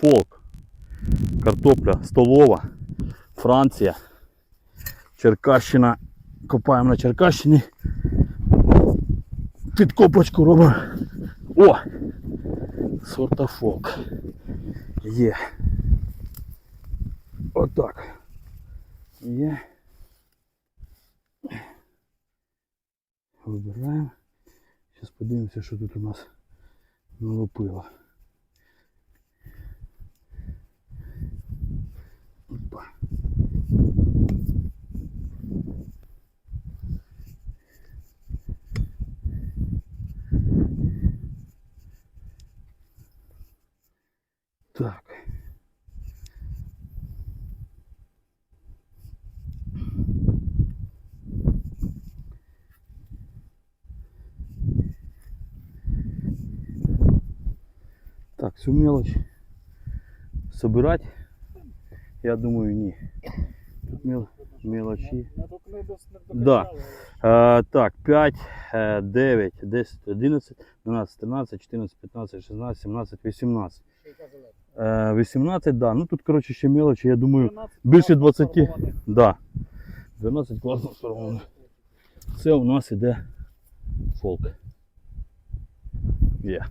фолк. Картопля столова. Франція. Черкащина. Копаємо на Черкащині. Підкопочку робимо. О! Сорта фолк. Є. Отак. Є. Вибираємо. Зараз подивимося, що тут у нас налупило. Так. Так, всю мелочь собирать, я думаю, ні. Тут мел, мелочі. Не Да. докопали. Е, так, 5, е, 9, 10, 11, 12, 13, 14, 15, 16, 17, 18. Ще й казали. Е, 18, да. Ну тут, коротше, ще мелочі, я думаю, більше класно 20. да. 12 класно сформовано. Це у нас іде фолк. Є.